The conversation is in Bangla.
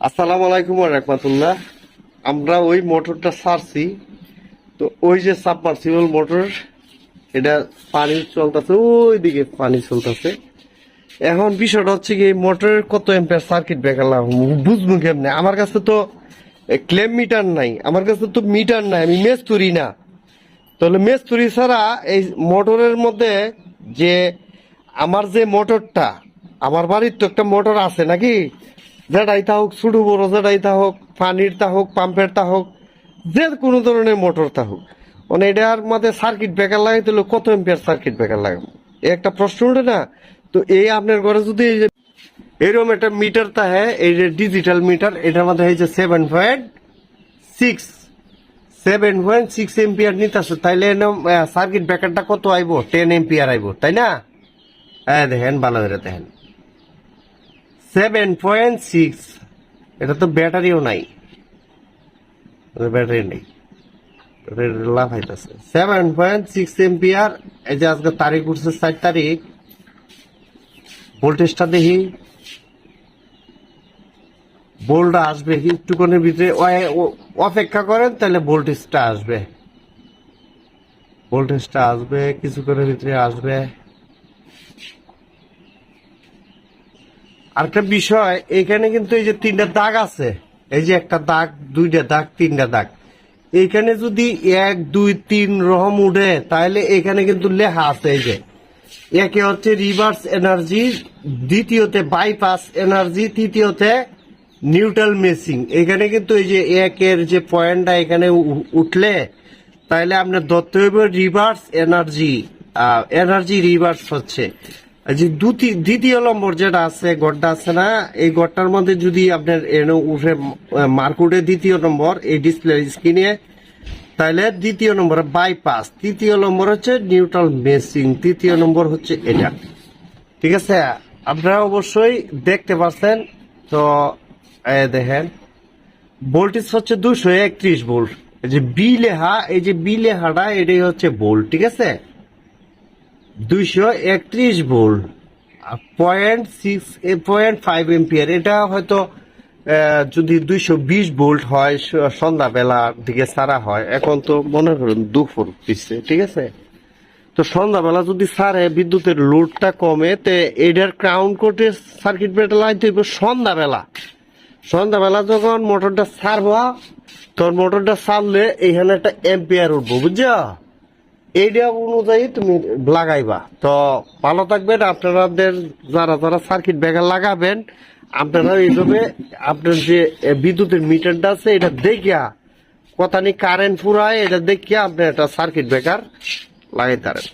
আসসালামু আলাইকুম রহমাতুল্লাহ। আমরা ওই মোটরটা সারছি তো ওই যে সাবমার্সিবল মোটর, এটা পানি চলতেছে ওই দিকে পানি চলতেছে। এখন বিষয়টা হচ্ছে কি মোটরের কত এম্পিয়ার সার্কিট ব্রেকার বুঝব কেমনে? আমার কাছে তো ক্লেম মিটার নাই, আমার কাছে তো মিটার নাই, আমি মেস্তুরি না। তাহলে মেস্তুরি ছাড়া এই মোটরের মধ্যে যে, আমার যে মোটরটা, আমার বাড়ির তো একটা মোটর আছে নাকি? যেটাই তা হোক ছোট বড় যেটাই তা হোক, পানির তা হোক, পাম্পের তা হোক, যে কোনো ধরনের মোটর তা হোক। মানে এটার মধ্যে সার্কিট ব্রেকার লাগাইতে হলে কত এম্পিয়ার সার্কিট ব্রেকার লাগাবো? একটা প্রশ্ন উঠে না? তো এই আপনার ঘরে যদি এই যে এরকম একটা মিটার তা হ্যাঁ এই যে ডিজিটাল মিটার এটার মধ্যে হয়েছে seven point six seven point six ampere নিতে নিতেছে তাইলে সার্কিট ব্রেকারটা কত আইব? টেন এম্পিয়ার আইব, তাই না? হ্যাঁ দেখেন, ভালো করে দেখেন। সেভেন পয়েন্ট সিক্স এটা তো ব্যাটারিও নাই। ব্যাটারি নেই। লাভ হইতেছে সেভেন পয়েন্ট সিক্স এম্পিয়ার এই যে আজকে তারিখ উঠছে চার তারিখ ভোল্টেজটা দেখি। বোল্ট আসবে একটুখানির ভিতরে। অপেক্ষা করেন, তাহলে ভোল্টেজটা আসবে। ভোল্টেজটা আসবে, কিছুক্ষণের ভিতরে আসবে। আরেকটা বিষয়, এখানে কিন্তু এই যে তিনটা দাগ আছে। এই যে একটা দাগ, দুইটা দাগ, তিনটা দাগ। এইখানে যদি এক, দুই, তিন রহম উঠে, তাহলে এখানে কিন্তু লেখা আছে এই যে, একে হচ্ছে রিভার্স এনার্জি দ্বিতীয়তে বাইপাস এনার্জি তৃতীয়তে নিউট্রাল মেসিং এখানে কিন্তু এই যে একের যে পয়েন্টটা এখানে উঠলে, তাহলে আপনার ধরতে হবে রিভার্স এনার্জি এনার্জি রিভার্স হচ্ছে। যে দ্বিতীয় নম্বর যেটা আছে, গড়টা আছে না, এই গড়টার মধ্যে যদি আপনার এনে উঠে মার্কুটে দ্বিতীয় নম্বর, এই ডিসপ্লে স্ক্রিনে তাহলে দ্বিতীয় নম্বর বাইপাস তৃতীয় নম্বর হচ্ছে নিউট্রাল মেসিং তৃতীয় নম্বর হচ্ছে এটা। ঠিক আছে? আপনারা অবশ্যই দেখতে পাচ্ছেন তো দেখেন ভোল্টেজ হচ্ছে দুশো একত্রিশ ভোল্ট যে বি লেহা এই যে বি লেহাটা এটাই হচ্ছে ভোল্ট ঠিক আছে? দুইশো একত্রিশ volt. Point six point five ampere এটা হয়তো যদি দুইশো বিশ ভোল্ট হয় সন্ধ্যাবেলার দিকে সারা হয়। এখন তো মনে করুন দুপুর পিছিয়ে ঠিক আছে? তো সন্ধ্যাবেলা যদি সারে, বিদ্যুতের লোডটা কমে, তে এটার ক্রাউন কোটে সার্কিট ব্রেকার লাগাইতে হইব সন্ধ্যাবেলা। সন্ধ্যাবেলা যখন মোটরটা সারবা, তখন মোটরটা ছাড়লে এইখানে একটা এম্পিয়ার উঠবো, বুঝছ? এইটা অনুযায়ী তুমি লাগাইবা। তো ভালো থাকবেন, আপনাদের যারা যারা সার্কিট ব্রেকার লাগাবেন, আপনারা এইভাবে আপনার যে বিদ্যুতের মিটারটা আছে, এটা দেখিয়া কথা নেই কারেন্ট ফুরায় এটা দেখিয়া আপনি একটা সার্কিট ব্রেকার লাগাইতে পারেন।